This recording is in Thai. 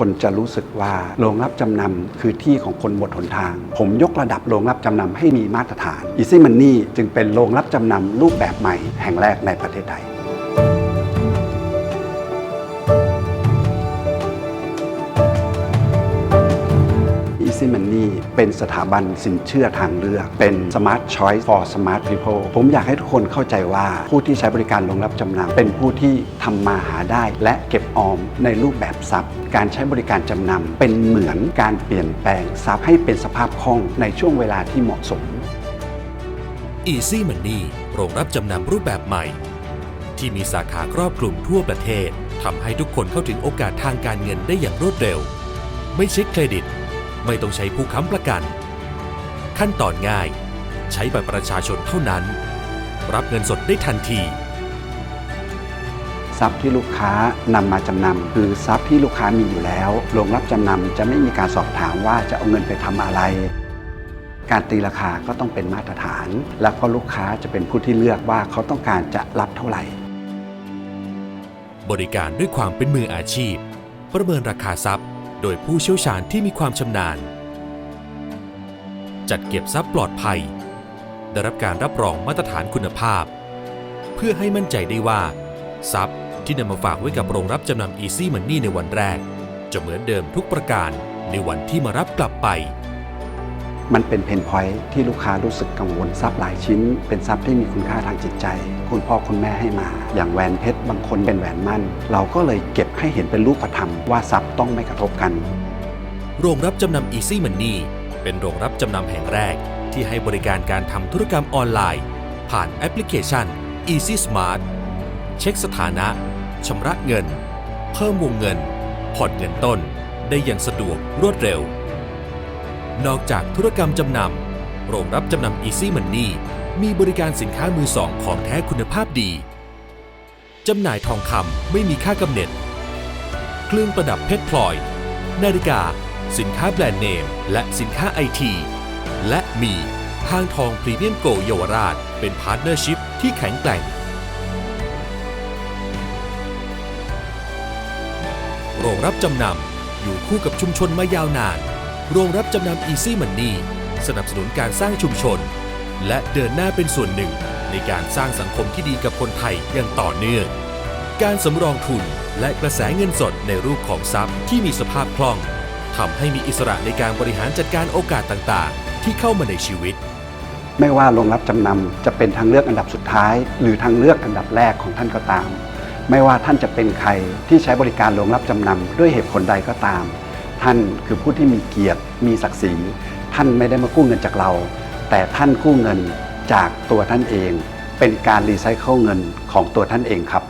คนจะรู้สึกว่าโรงรับจำนำคือที่ของคนหมดหนทาง ผมยกระดับโรงรับจำนำให้มีมาตรฐาน Easy Money จึงเป็นโรงรับจำนำรูปแบบใหม่แห่งแรกในประเทศไทย Easy Money เป็นสถาบันสินเชื่อทางเลือก เป็น Smart Choice for Smart People ผมอยากให้ทุกคนเข้าใจว่าผู้ที่ใช้บริการโรงรับจำนำเป็นผู้ที่ทำมาหาได้ และเก็บออมในรูปแบบทรัพย์ การใช้บริการจำนำเป็นเหมือนการเปลี่ยนแปลงทรัพย์ให้เป็นสภาพคล่องในช่วงเวลาที่เหมาะสม Easy Money โรงรับจำนำรูปแบบใหม่ ที่มีสาขาครอบคลุมทั่วประเทศทำให้ทุกคนเข้าถึงโอกาสทางการเงินได้อย่างรวดเร็ว ไม่เช็คเครดิต ไม่ต้องใช้ผู้ค้ำประกัน ขั้นตอนง่าย ใช้บัตรประชาชนเท่านั้น รับเงินสดได้ทันที ทรัพย์ที่ลูกค้านำมาจำนำคือทรัพย์ที่ลูกค้ามีอยู่แล้วโรงรับจำนำจะไม่มีการสอบถามว่าจะเอาเงินไปทำอะไร การตีราคาก็ต้องเป็นมาตรฐาน แล้วก็ลูกค้าจะเป็นผู้ที่เลือกว่าเขาต้องการจะรับเท่าไหร่ บริการด้วยความเป็นมืออาชีพ ประเมินราคาทรัพย์ โดยผู้เชี่ยวชาญที่มีความชำนาญ จัดเก็บทรัพย์ปลอดภัย ได้รับการรับรองมาตรฐานคุณภาพ เพื่อให้มั่นใจได้ว่า ทรัพย์ที่นำมาฝากไว้กับโรงรับจำนำ Easy Money ในวันแรก จะเหมือนเดิมทุกประการในวันที่มารับกลับไป มันเป็นเพนพอยท์ที่ลูกค้ารู้สึกกังวลทรัพย์หลายชิ้น เป็นทรัพย์ที่มีคุณค่าทางจิตใจ คุณพ่อคุณแม่ให้มา อย่างแหวนเพชรบางคนเป็นแหวนมั่น เราก็เลยเก็บให้เห็นเป็นรูปธรรมว่าทรัพย์ต้องไม่กระทบกัน โรงรับจำนำ Easy Money เป็นโรงรับจำนำแห่งแรก ที่ให้บริการการทำธุรกรรมออนไลน์ ผ่านแอปพลิเคชัน Easy Smart เช็คสถานะชำระเงิน เพิ่มวงเงินผ่อนเงินต้น ได้อย่างสะดวกรวดเร็ว นอกจากธุรกรรมจำนำ โรงรับจำนำ Easy Money มีบริการสินค้ามือสองของแท้คุณภาพดี จำหน่ายทองคำไม่มีค่ากำเนิดเครื่องประดับเพชรพลอย นาฬิกา สินค้าแบรนด์เนม และสินค้าไอที และมีห้างทองพรีเมียมโกเยาวราช เป็นพาร์ทเนอร์ชิพที่แข็งแกร่ง โรงรับจำนำอยู่คู่กับชุมชนมายาวนาน โรงรับจำนำ Easy Money สนับสนุนการสร้างชุมชน และเดินหน้าเป็นส่วนหนึ่งในการสร้างสังคมที่ดีกับคนไทยอย่างต่อเนื่อง การสำรองทุนและกระแสเงินสดในรูปของทรัพย์ที่มีสภาพคล่องทำให้มีอิสระในการบริหารจัดการโอกาสต่างๆ ที่เข้ามาในชีวิต ไม่ว่าโรงรับจำนำจะเป็นทางเลือกอันดับสุดท้าย หรือทางเลือกอันดับแรกของท่านก็ตาม ไม่ว่าท่านจะเป็นใครที่ใช้บริการโรงรับจำนำด้วยเหตุผลใดก็ตาม ท่านคือผู้ที่มีเกียรติมีศักดิ์ศรีท่านไม่ได้มากู้เงินจากเรา แต่ท่านกู้เงินจากตัวท่านเอง เป็นการรีไซเคิลเงินของตัวท่านเองครับ